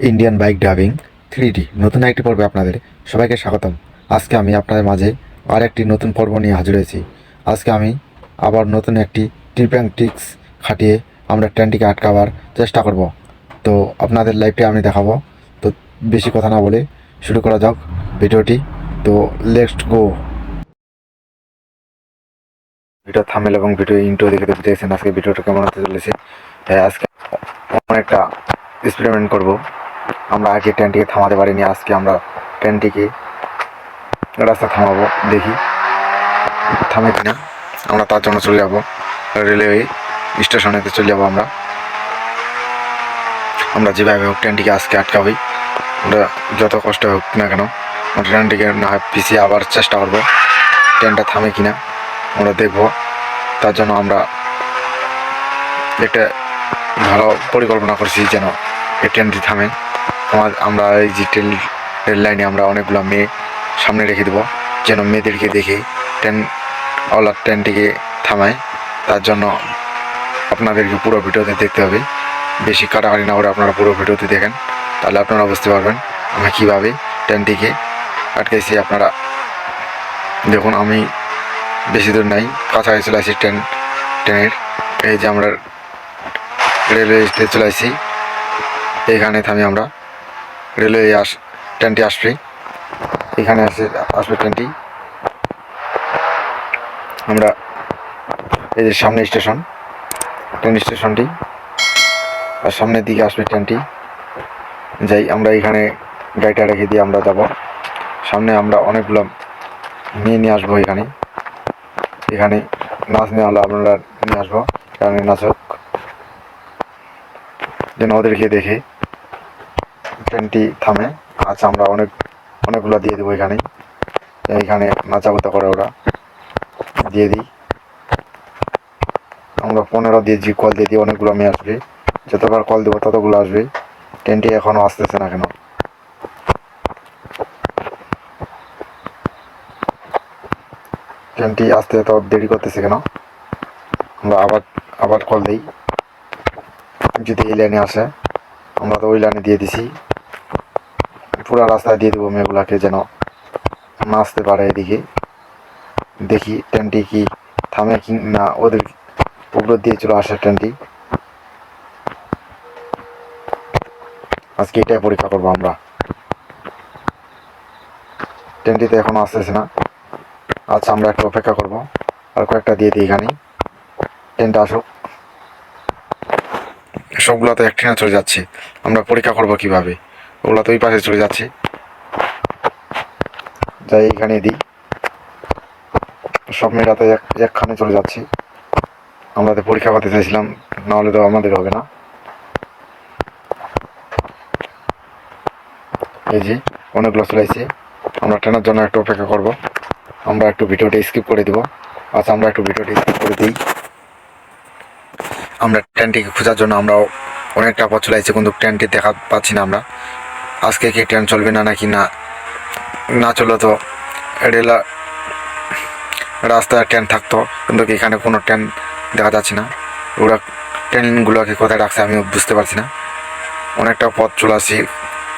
Indian bike driving three D নতুন একটি পর্বে আপনাদের সবাইকে স্বাগতম। আজকে আমি আপনাদের মাঝে আর একটি নতুন পর্ব নিয়ে হাজির হয়েছি। আজকে আমি আবার নতুন একটি টিপ ট্রিক্স খাটিয়ে আমরা ট্রেনটিকে আটকাবার চেষ্টা করব। তো আপনাদের লাইভটি আমি দেখাবো। তো বেশি কথা না বলে শুরু করা যাক ভিডিওটি। তো লেটস গো ভিডিও থামেল এবং ভিডিও ইন্টো দেখে দেখতে দেখছেন আজকে ভিডিওটা কেমন হতে চলেছে। হ্যাঁ আজকে অনেকটা এক্সপেরিমেন্ট করব। আমরা আগে ট্রেনটিকে থামাতে পারিনি, আজকে আমরা ট্রেনটিকে রাস্তা থামাবো, দেখি। থামে কিনা, আমরা তার জন্য চলে যাব। রেলওয়ে স্টেশনেতে চলে যাব আমরা। আমরা যেভাবে হোক ট্রেনটিকে আজকে আটকাবই। আমরা যত কষ্ট হোক না কেন, আমরা ট্রেনটিকে না পিছিয়ে আবার চেষ্টা করব, ট্রেনটা থামে কিনা। আমরা দেখব, তার জন্য আমরা একটা ভালো পরিকল্পনা করছি যেন এই ট্রেনটি থামে। আমার আমরা এই যে ট্রেন রেল লাইনে আমরা অনেকগুলো মেয়ে সামনে রেখে দেবো, যেন মেয়েদেরকে দেখে ট্রেন ওলা ট্রেনটিকে থামায়। তার জন্য আপনাদেরকে পুরো ভিডিওতে দেখতে হবে। বেশি কাটাকাটি না করে আপনারা পুরো ভিডিওতে দেখেন। তাহলে আপনারা বুঝতে পারবেন আমি কীভাবে ট্রেনটিকে আটকেছি আপনারা দেখুন, আমি বেশি দূর নাই, কাছাকাছি চলে আসি ট্রেন ট্রেনের এই যে আমরা রেলওয়ে চলে আসি এইখানে থামি আমরা রেলওয়ে আস, ট্রেনটি আসবে। এখানে আসে, আসবে ট্রেনটি। আমরা যে সামনে স্টেশন, ট্রেন স্টেশনটি, আর সামনের দিকে আসবে ট্রেনটি। যাই, আমরা এখানে গাড়িটা রেখে দিয়ে আমরা যাব। সামনে আমরা অনেকগুলো নিয়ে নিয়ে আসব এখানে। এখানে নাচ নেওয়া হলো আপনারা নিয়ে আসব। এখানে নাচক। যেন ওদেরকে দেখে। ট্রেনটি থামে। আচ্ছা আমরা অনেক অনেকগুলো দিয়ে দেবো এখানে এইখানে নাচাগুতা করে ওরা। দিয়ে দিই। আমরা পনেরো দিয়েছি কল দিয়ে দিই, অনেকগুলো মেয়ে আসবে। যতবার কল দেবো ততগুলো আসবে। ট্রেনটি এখনও আসতেছে না কেন? ট্রেনটি আসতে এত দেরি করতেছে কেন? আমরা আবার আবার কল দিই। যদি এই লাইনে আসে, আমরা তো ওই লাইনে দিয়ে দিছি। পুরো রাস্তায় দিয়ে দেবো মেয়েগুলাকে যেন না আসতে পারে এদিকে। দেখি ট্রেনটি কি থামে কি না, ওদের উপর দিয়ে চলে আসে ট্রেনটি। আজকে এটাই পরীক্ষা করব আমরা। ট্রেনটিতে এখনও আসতেছে না। আচ্ছা আমরা একটু অপেক্ষা করব। আর কয়েকটা দিয়ে দিই এখানে। ট্রেনটা আসুক। সবগুলো তো এক ট্রেনে চলে যাচ্ছে। আমরা পরীক্ষা করব কীভাবে। ওগুলো তো ওই পাশে চলে যাচ্ছে। যাই এখানে দিই সব মেয়েরা তো এক, একখানে চলে যাচ্ছে। আমরা তো পরীক্ষা করতে চাইছিলাম, নাহলে তো আমাদের হবে না। এই যে, অনেকগুলো চলে আসছে। আমরা ট্রেনের জন্য একটু অপেক্ষা করব। আমরা একটু ভিডিওটা স্কিপ করে দিব। আচ্ছা আমরা একটু ভিডিওটা স্কিপ করে দিই। আমরা ট্রেনটিকে খোঁজার জন্য আমরা অনেকটা পথ চলে কিন্তু ট্রেনটি দেখা পাচ্ছি না আমরা। আজকে কি ট্রেন চলবে না নাকি না? না চললে তো রেলা রাস্তায় ট্রেন থাকতো, কিন্তু এখানে কোনো ট্রেন দেখা যাচ্ছে না? ওরা ট্রেনগুলোকে কোথায় রাখছে আমি বুঝতে পারছি না। অনেকটা পথ চলে আসছি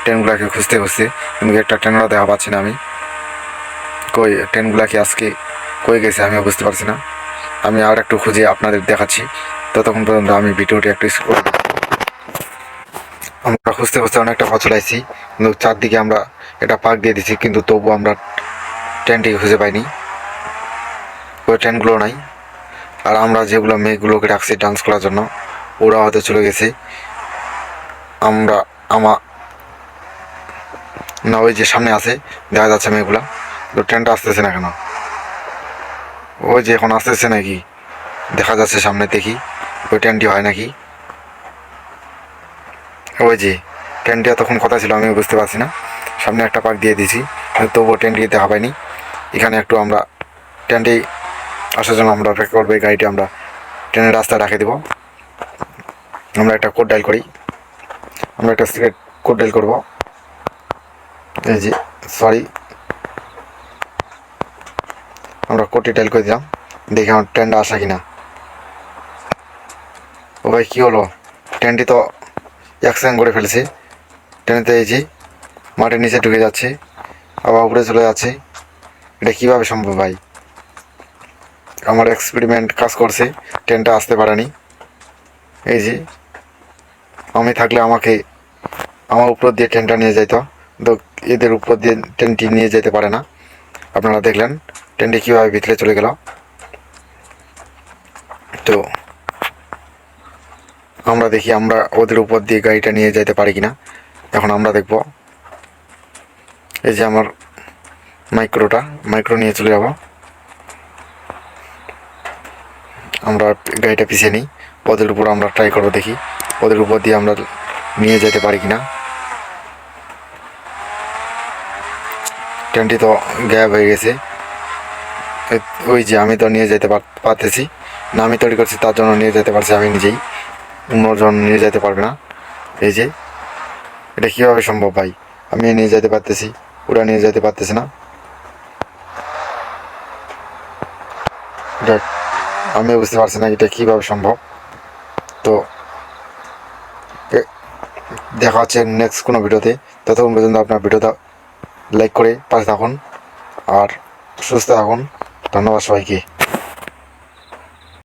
ট্রেনগুলোকে খুঁজতে খুঁজতে, কিন্তু একটা ট্রেনেরও দেখা পাচ্ছি না আমি। কই ট্রেনগুলোকে আজকে কই গেছে আমিও বুঝতে পারছি না। আমি আর একটু খুঁজে আপনাদের দেখাচ্ছি। ততক্ষণ পর্যন্ত আমি ভিডিওটি একটু স্কুল আমরা খুঁজতে খুঁজতে অনেকটা পথ চলাইছি। কিন্তু চারদিকে আমরা এটা পাক দিয়ে দিছি, কিন্তু তবু আমরা ট্রেনটিকে খুঁজে পাইনি। ওই ট্রেনগুলো নাই। আর আমরা যেগুলো মেয়েগুলোকে রাখছি ডান্স করার জন্য, ওরা হয়তো চলে গেছে। আমরা, আমা, না, ওই যে সামনে আছে, দেখা যাচ্ছে মেয়েগুলা। তো ট্রেনটা আসতেছে না কেন? ওই যে এখন আসতেছে নাকি? দেখা যাচ্ছে সামনে, দেখি। ওই ট্রেনটি হয় নাকি? ওই যে ট্রেনটি এতক্ষণ কথা ছিল, আমি বুঝতে পারছি না। সামনে একটা পাক দিয়ে দিয়েছি তবুও ট্রেনটি দেখা পাইনি এখানে একটু আমরা ট্রেনটি আসার জন্য আমরা অপেক্ষা করব এই গাড়িটি আমরা ট্রেনের রাস্তায় রাখে দেবো। আমরা একটা কোড ডাইল করি। আমরা একটা সিগারেট কোড ডাইল করব। এই যে সরি আমরা কোটি টাইল করে দিলাম। দেখি আমার ট্রেনটা আসা কিনা। ও ভাই, কী হলো? ট্রেনটি তো অ্যাক্সিডেন্ট করে ফেলেছে। ট্রেনেতে এই যে মাটির নিচে ঢুকে যাচ্ছে, আবার উপরে চলে যাচ্ছে। এটা কীভাবে সম্ভব ভাই? আমার এক্সপেরিমেন্ট কাজ করছে, ট্রেনটা আসতে পারেনি। এই যে, আমি থাকলে আমাকে আমার উপর দিয়ে ট্রেনটা নিয়ে যেত তো এদের উপর দিয়ে ট্রেনটি নিয়ে যেতে পারে না। আপনারা দেখলেন, ট্রেনটি কীভাবে ভিতরে চলে গেল তো আমরা দেখি আমরা ওদের উপর দিয়ে গাড়িটা নিয়ে যেতে পারি কিনা। এখন আমরা দেখব। এই যে আমার মাইক্রোটা, মাইক্রো নিয়ে চলে যাব। আমরা গাড়িটা পিছিয়ে নিই। ওদের উপর আমরা ট্রাই করব দেখি। ওদের উপর দিয়ে আমরা নিয়ে যেতে পারি কিনা। ট্রেনটি তো গ্যাপ হয়ে গেছে। ওই যে আমি তো নিয়ে যেতে পার- পারতেছি। না, আমি তৈরি করছি, তার জন্য নিয়ে যেতে পারছি আমি নিজেই। অন্যজন নিয়ে যেতে পারবে না। এই যে, এটা কীভাবে সম্ভব ভাই? আমি নিয়ে যেতে পারতেছি, ওরা নিয়ে যেতে পারতেছে না। আমি বুঝতে পারছি না এটা কীভাবে সম্ভব। তো দেখা হচ্ছে নেক্সট কোনো ভিডিওতে। ততক্ষণ পর্যন্ত আপনার ভিডিওটা লাইক করে পাশে থাকুন। আর সুস্থ থাকুন। ধন্যবাদ সবাইকে।